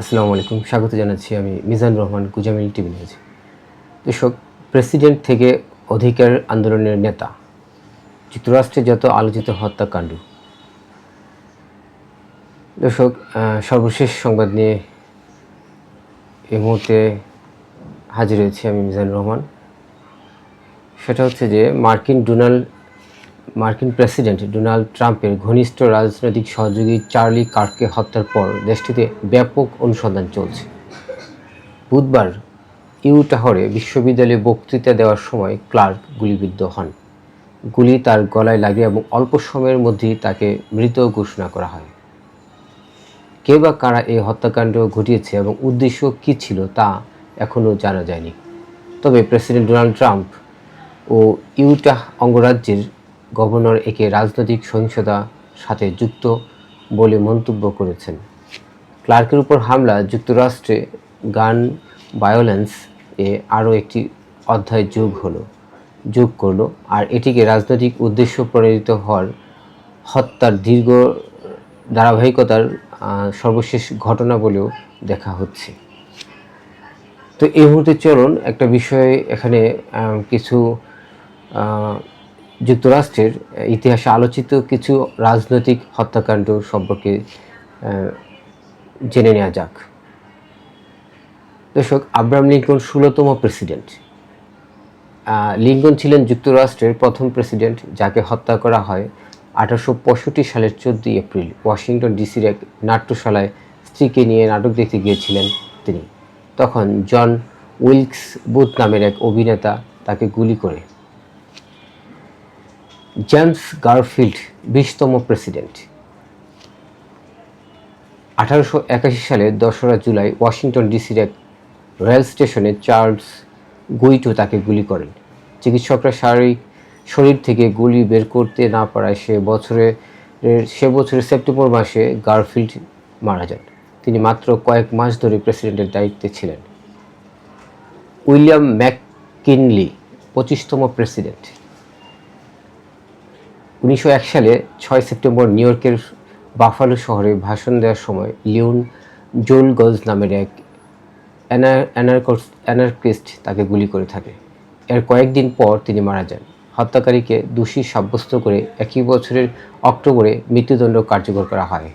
আসসালামু আলাইকুম। স্বাগত জানাচ্ছি আমি মিজান রহমান কুজামিল টিভি নিউজ। দর্শক, প্রেসিডেন্ট থেকে অধিকার আন্দোলনের নেতা, যুক্তরাষ্ট্রে যত আলোচিত হত্যাকাণ্ড। দর্শক সর্বশেষ সংবাদ নিয়ে এই মুহূর্তে হাজির হয়েছি আমি মিজান রহমান। সেটা হচ্ছে যে, মার্কিন ডোনাল্ড মার্কিন প্রেসিডেন্ট ডোনাল্ড ট্রাম্পের ঘনিষ্ঠ রাজনৈতিক সহযোগী চার্লি কার্ককে হত্যার পর দেশটিতে ব্যাপক অনুসন্ধান চলছে। বুধবার ইউটাহরে বিশ্ববিদ্যালয়ে বক্তৃতা দেওয়ার সময় ক্লার্ক গুলিবিদ্ধ হন। গুলি তার গলায় লাগে এবং অল্প সময়ের মধ্যেই তাকে মৃত ঘোষণা করা হয়। কে বা কারা এই হত্যাকাণ্ড ঘটিয়েছে এবং উদ্দেশ্য কী ছিল তা এখনও জানা যায়নি। তবে প্রেসিডেন্ট ডোনাল্ড ট্রাম্প ও ইউটাহ অঙ্গরাজ্যের গভর্নর একে রাজনৈতিক সহিংসতার সাথে যুক্ত বলে মন্তব্য করেছেন। ক্লার্কের উপর হামলা, যুক্তরাষ্ট্রে গান ভায়োলেন্স এ আরও একটি অধ্যায় যোগ হলো, যোগ করল, আর এটিকে রাজনৈতিক উদ্দেশ্য প্রণোদিত হওয়ার হত্যার দীর্ঘ ধারাবাহিকতার সর্বশেষ ঘটনা বলেও দেখা হচ্ছে। তো এই মুহূর্তে চলুন, একটা বিষয়ে এখানে কিছু যুক্তরাষ্ট্রের ইতিহাসে আলোচিত কিছু রাজনৈতিক হত্যাকাণ্ড সম্পর্কে জেনে নেওয়া যাক। দর্শক, আব্রাহাম লিঙ্কন ষোলোতম প্রেসিডেন্ট। লিঙ্কন ছিলেন যুক্তরাষ্ট্রের প্রথম প্রেসিডেন্ট, যাকে হত্যা করা হয় আঠারোশো পঁয়ষট্টি সালের চোদ্দই এপ্রিল। ওয়াশিংটন ডিসির এক নাট্যশালায় স্ত্রীকে নিয়ে নাটক দেখতে গিয়েছিলেন তিনি। তখন জন উইলকস বুথ নামের এক অভিনেতা তাকে গুলি করে জেমস গারফিল্ড বিশতম প্রেসিডেন্ট। আঠারোশো একাশি সালে দোসরা জুলাই ওয়াশিংটন ডিসির এক রেল স্টেশনে চার্লস গুইটো তাকে গুলি করেন। চিকিৎসকরা শারীরিক শরীর থেকে গুলি বের করতে না পারায় সে বছরে সে বছরের সেপ্টেম্বর মাসে গারফিল্ড মারা যান। তিনি মাত্র কয়েক মাস ধরে প্রেসিডেন্টের দায়িত্বে ছিলেন। উইলিয়াম ম্যাককিনলি পঁচিশতম প্রেসিডেন্ট। উনিশশো এক সালে ছয় সেপ্টেম্বর নিউ ইয়র্কের বাফালো শহরে ভাষণ দেওয়ার সময় লিওন জোল গজ নামের এক অ্যানা- অ্যানার্কস- অ্যানার্কিস্ট তাকে গুলি করে থাকে। এর কয়েকদিন পর তিনি মারা যান। হত্যাকারীকে দোষী সাব্যস্ত করে একই বছরের অক্টোবরে মৃত্যুদণ্ড কার্যকর করা হয়।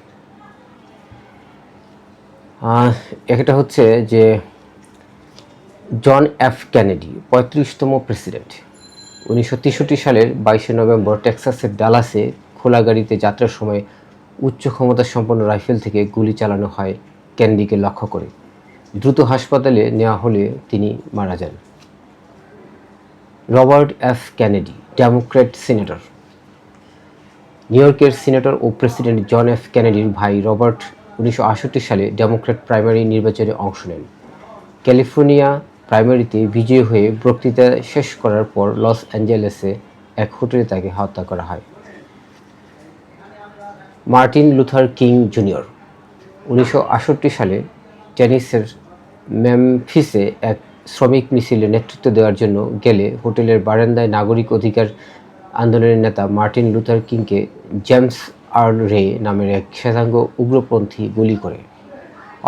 একটা হচ্ছে যে জন এফ কেনেডি, পঁয়ত্রিশতম প্রেসিডেন্ট। উনিশশো তেষট্টি সালের বাইশে নভেম্বর টেক্সাসের ডালাসে খোলা গাড়িতে যাত্রার সময় উচ্চ ক্ষমতা সম্পন্ন রাইফেল থেকে গুলি চালানো হয় ক্যান্ডিকে লক্ষ্য করে। দ্রুত হাসপাতালে নেওয়া হলে তিনি মারা যান। Robert F Kennedy Democrat senator. New ইয়র্কের সিনেটর ও প্রেসিডেন্ট জন এফ ক্যানেডির ভাই রবার্ট উনিশশো সালে ডেমোক্র্যাট প্রাইমারি নির্বাচনে অংশ নেন। ক্যালিফোর্নিয়া প্রাইমারিতে বিজয়ী হয়ে বক্তৃতা শেষ করার পর লস অ্যাঞ্জেলেসে এক হোটেলে তাকে হত্যা করা হয়। Martin Luther King junior. উনিশশো আটষট্টি সালে টেনিসের ম্যামফিসে এক শ্রমিক মিছিলে নেতৃত্ব দেওয়ার জন্য গেলে হোটেলের বারান্দায় নাগরিক অধিকার আন্দোলনের নেতা মার্টিন লুথার কিংকে জেমস আর রে নামের এক শ্বেতাঙ্গ উগ্রপন্থী গুলি করে।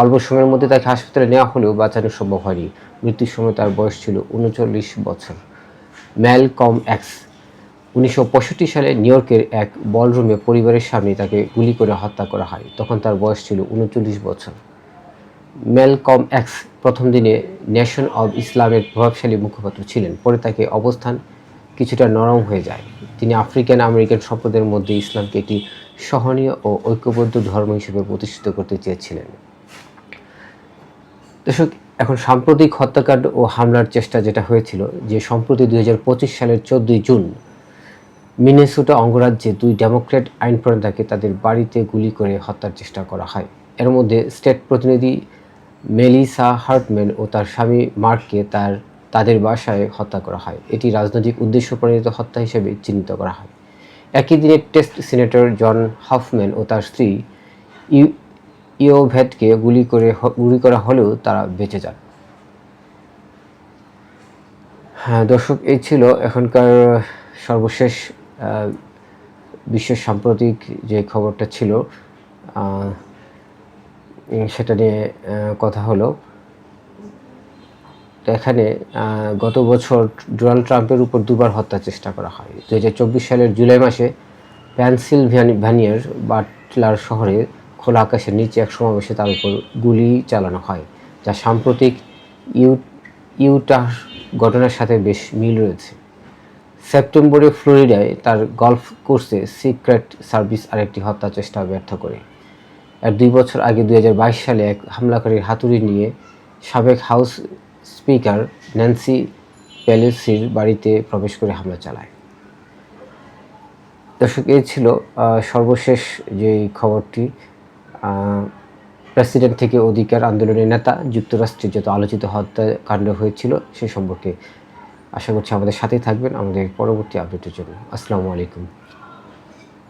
অল্প সময়ের মধ্যে তাকে হাসপাতালে নেওয়া হলেও বাঁচানো সম্ভব হয়নি। মৃত্যুর সময় তার বয়স ছিল উনচল্লিশ বছর। ম্যাল কম এক্স উনিশশো সালে নিউ ইয়র্কের এক বলরুমে পরিবারের সামনে তাকে গুলি করে হত্যা করা হয়। তখন তার বয়স ছিল উনচল্লিশ বছর। মেলকম এক্স প্রথম দিনে নেশন অব ইসলামের প্রভাবশালী মুখপাত্র ছিলেন। পরে তাকে অবস্থান কিছুটা নরম হয়ে যায়। তিনি আফ্রিকান আমেরিকান সম্প্রদায়ের মধ্যে ইসলামকে একটি সহনীয় ও ঐক্যবদ্ধ ধর্ম হিসেবে প্রতিষ্ঠিত করতে চেয়েছিলেন। দর্শক এখন সাম্প্রতিক হত্যাকাণ্ড ও হামলার চেষ্টা যেটা হয়েছিল, যে সম্প্রতি দুই হাজার পঁচিশ সালের চোদ্দই জুন, মিনেসোটা অঙ্গরাজ্যে দুই ডেমোক্র্যাট আইন প্রণেতাকে তাদের বাড়িতে গুলি করে হত্যার চেষ্টা করা হয়। এর মধ্যে স্টেট প্রতিনিধি মেলিসা হার্টম্যান ও তার স্বামী মার্ককে তার, তাদের বাসায় হত্যা করা হয়। এটি রাজনৈতিক উদ্দেশ্য প্রণীত হত্যা হিসেবে চিহ্নিত করা হয়। একই দিনে টেস্ট সিনেটর জন হাফম্যান ও তার স্ত্রী ইউ ইওভেটকে গুলি করে গুলি করা হলেও তারা বেঁচে যান। হ্যাঁ দর্শক, এই ছিল এখনকার সর্বশেষ বিশ্বের সাম্প্রতিক যে খবরটা ছিল সেটা নিয়ে কথা হলো। এখানে গত বছর ডোনাল্ড ট্রাম্পের উপর দুবার হত্যা চেষ্টা করা হয়। দু হাজার চব্বিশ সালের জুলাই মাসে প্যানসিলভ্যানিয়ার বাটলার শহরে খোলা আকাশের নিচে এক সমাবেশে তার উপর গুলি চালানো হয়, যা সাম্প্রতিক ইউ ইউটার ঘটনার সাথে বেশ মিল রয়েছে। সেপ্টেম্বরে ফ্লোরিডায় তার গলফ কোর্সে সিক্রেট সার্ভিস আরেকটি হত্যা চেষ্টা ব্যর্থ করে। আর দুই বছর আগে দুই হাজার বাইশ সালে এক হামলাকারীর হাতুড়ি নিয়ে সাবেক হাউস স্পিকার ন্যান্সি প্যালেসির বাড়িতে প্রবেশ করে হামলা চালায়। দর্শক, এই ছিল সর্বশেষ যে খবরটি। প্রেসিডেন্ট থেকে অধিকার আন্দোলনের নেতা, যুক্তরাষ্ট্রে যত আলোচিত হত্যাকাণ্ড হয়েছিল সে সম্পর্কে আশা করছি আমাদের সাথেই থাকবেন। আমাদের পরবর্তী আপডেটের জন্য। আসসালামু আলাইকুম।